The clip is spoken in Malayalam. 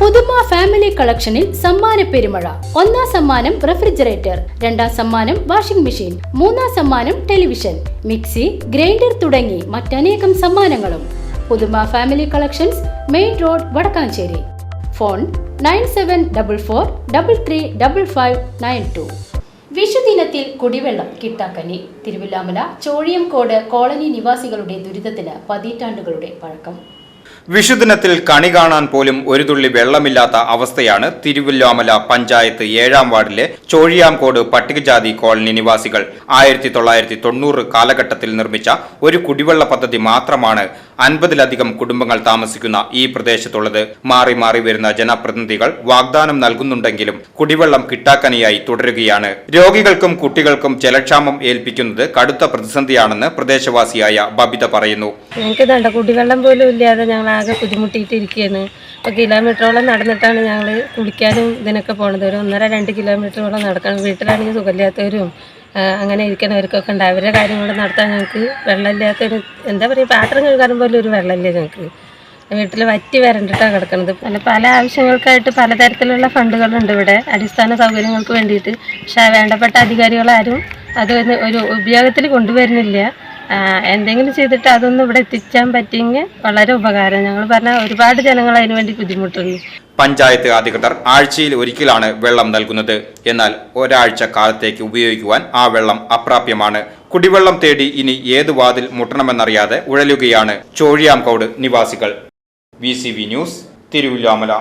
പുതുമ ഫാമിലി കളക്ഷനിൽ സമ്മാന പെരുമഴ. ഒന്നാം സമ്മാനം റെഫ്രിജറേറ്റർ രണ്ടാം സമ്മാനം വാഷിംഗ് മെഷീൻ മൂന്നാം സമ്മാനം ടെലിവിഷൻ മിക്സി ഗ്രൈൻഡർ തുടങ്ങി മറ്റനേകം സമ്മാനങ്ങളും. Puthuma family collections main road Vadakkanchery. Phone nine seven double four double three double five nine two. വിഷുദിനത്തിൽ കുടിവെള്ളം കിട്ടാക്കനി. തിരുവില്ലാമല ചോഴിയംകോട് കോളനി നിവാസികളുടെ ദുരിതത്തിന് പതിറ്റാണ്ടുകളുടെ പഴക്കം. വിഷുദിനത്തിൽ കണി കാണാൻ പോലും ഒരു തുള്ളി വെള്ളമില്ലാത്ത അവസ്ഥയാണ് തിരുവല്ലാമല പഞ്ചായത്ത് ഏഴാം വാർഡിലെ ചോഴിയാംകോട് പട്ടികജാതി കോളനി നിവാസികൾ. ആയിരത്തി തൊള്ളായിരത്തി തൊണ്ണൂറ് കാലഘട്ടത്തിൽ നിർമ്മിച്ച ഒരു കുടിവെള്ള പദ്ധതി മാത്രമാണ് അൻപതിലധികം കുടുംബങ്ങൾ താമസിക്കുന്ന ഈ പ്രദേശത്തുള്ളത് മാറി മാറി വരുന്ന ജനപ്രതിനിധികൾ വാഗ്ദാനം നൽകുന്നുണ്ടെങ്കിലും കുടിവെള്ളം കിട്ടാക്കനിയായി തുടരുകയാണ്. രോഗികൾക്കും കുട്ടികൾക്കും ജലക്ഷാമം ഏൽപ്പിക്കുന്നത് കടുത്ത പ്രതിസന്ധിയാണെന്ന് പ്രദേശവാസിയായ ബബിത പറയുന്നു. കുടിവെള്ളം പോലും ഇല്ലാതെ ഞങ്ങൾ ആകെ ബുദ്ധിമുട്ടിയിട്ടിരിക്കുകയാണ് ഇപ്പോൾ കിലോമീറ്ററോളം നടന്നിട്ടാണ് ഞങ്ങൾ കുളിക്കാനും ഇതിനൊക്കെ പോണത്. ഒരു ഒന്നര രണ്ട് കിലോമീറ്ററോളം നടക്കണം. വീട്ടിലാണെങ്കിൽ സുഖമില്ലാത്തവരും അങ്ങനെ ഇരിക്കണവർക്കൊക്കെ ഉണ്ട്. അവരുടെ കാര്യങ്ങൾ നടത്താൻ ഞങ്ങൾക്ക് വെള്ളമില്ലാത്തൊരു എന്താ പറയുക പാത്രം കഴുകാനും പോലും ഒരു വെള്ളമില്ല ഞങ്ങൾക്ക്. വീട്ടിൽ വറ്റി വരണ്ടിട്ടാണ് കിടക്കുന്നത് പല പല ആവശ്യങ്ങൾക്കായിട്ട് പലതരത്തിലുള്ള ഫണ്ടുകളുണ്ട് ഇവിടെ. അടിസ്ഥാന സൗകര്യങ്ങൾക്ക് വേണ്ടിയിട്ട്. പക്ഷേ വേണ്ടപ്പെട്ട അധികാരികളാരും അത് ഒരു ഉപയോഗത്തിൽ കൊണ്ടുവരുന്നില്ല. എന്തെങ്കിലും ചെയ്തിട്ട് അതൊന്നും ഇവിടെ എത്തിച്ചാൻ പറ്റിയെങ്കിൽ വളരെ ഉപകാരം. ഞങ്ങൾ പറഞ്ഞ ഒരുപാട് ജനങ്ങൾ അതിനു വേണ്ടി ബുദ്ധിമുട്ടുന്നു. പഞ്ചായത്ത് അധികൃതർ ആഴ്ചയിൽ ഒരിക്കലാണ് വെള്ളം നൽകുന്നത്. എന്നാൽ ഒരാഴ്ച കാലത്തേക്ക് ഉപയോഗിക്കുവാൻ ആ വെള്ളം അപ്രാപ്യമാണ്. കുടിവെള്ളം തേടി ഇനി ഏത് വാതിൽ മുട്ടണമെന്നറിയാതെ ഉഴലുകയാണ്. ചോഴിയാംകോട് നിവാസികൾ. V news Thiruvilwamala.